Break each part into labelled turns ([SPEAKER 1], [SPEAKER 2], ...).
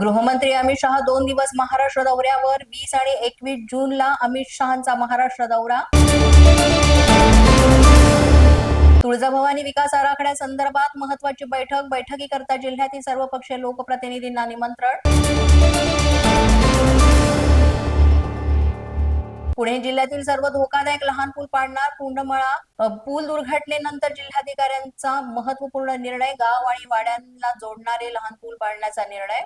[SPEAKER 1] गृहमंत्री अमित शहा दोन दिवस महाराष्ट्र दौऱ्यावर वीस आणि एकवीस जूनला अमित शहांचा महाराष्ट्र दौरा. तुळजाभवानी विकास आराखड्यासंदर्भात महत्वाची बैठक बैठकीकरता जिल्ह्यातील सर्वपक्षीय लोकप्रतिनिधींना निमंत्रण. पुणे जिल्ह्यातील सर्व धोकादायक लहान पूल पाडणार पूर्णमळा पूल दुर्घटनेनंतर जिल्हाधिकाऱ्यांचा महत्त्वपूर्ण निर्णय गाव आणि वाड्यांना जोडणारे लहान पूल पाडण्याचा निर्णय.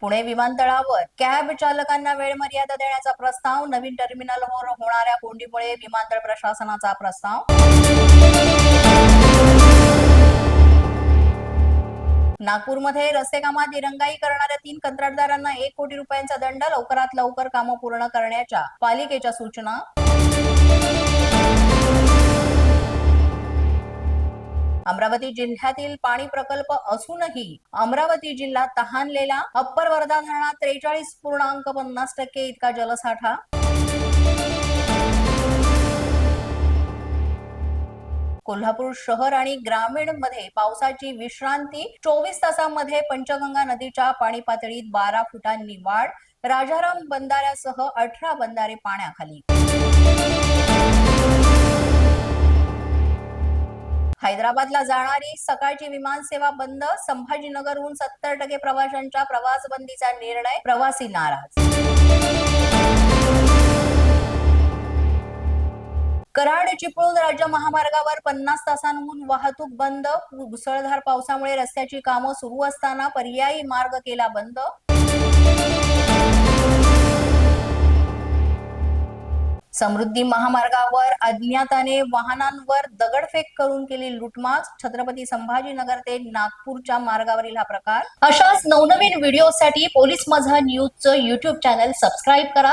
[SPEAKER 1] पुणे विमानतळावर कॅब चालकांना वेळ मर्यादा देण्याचा प्रस्ताव नवीन टर्मिनलवर होणाऱ्या कोंडीमुळे विमानतळ प्रशासनाचा प्रस्ताव. नागपूरमध्ये रस्ते कामात दिरंगाई करणाऱ्या तीन कंत्राटदारांना एक कोटी रुपयांचा दंड लवकरात लवकर कामं पूर्ण करण्याच्या पालिकेच्या सूचना. अमरावती जिल्ह्यातील पाणी प्रकल्प असूनही अमरावती जिल्हा तहानलेला अप्पर वर्धा धरणात त्रेचाळीस पूर्णांक पन्नास टक्के इतका जलसाठा कोल्हापूर शहर आणि ग्रामीणमध्ये पावसाची विश्रांती. चोवीस तासांमध्ये पंचगंगा नदीच्या पाणी पातळीत बारा फुटांनी वाढ. राजाराम बंधाऱ्यासह अठरा बंधारे पाण्याखाली. हैदराबादला जाणारी सकाळची विमानसेवा बंद. संभाजीनगरहून सत्तर टक्के प्रवाशांच्या प्रवास बंदीचा निर्णय. प्रवासी नाराज. चिपळूण राज्य महामार्गावर पन्नास तासांहून वाहतूक बंद मुसळधार पावसामुळे रस्त्याची कामं सुरू असताना पर्यायी मार्ग केला बंद. समृद्धी महामार्गावर अज्ञाताने वाहनांवर दगडफेक करून केली लुटमार छत्रपती संभाजीनगर ते नागपूरच्या मार्गावरील हा प्रकार. अशाच नवनवीन व्हिडिओसाठी पोलीस माझा न्यूजचं युट्यूब चॅनल सबस्क्राईब करा.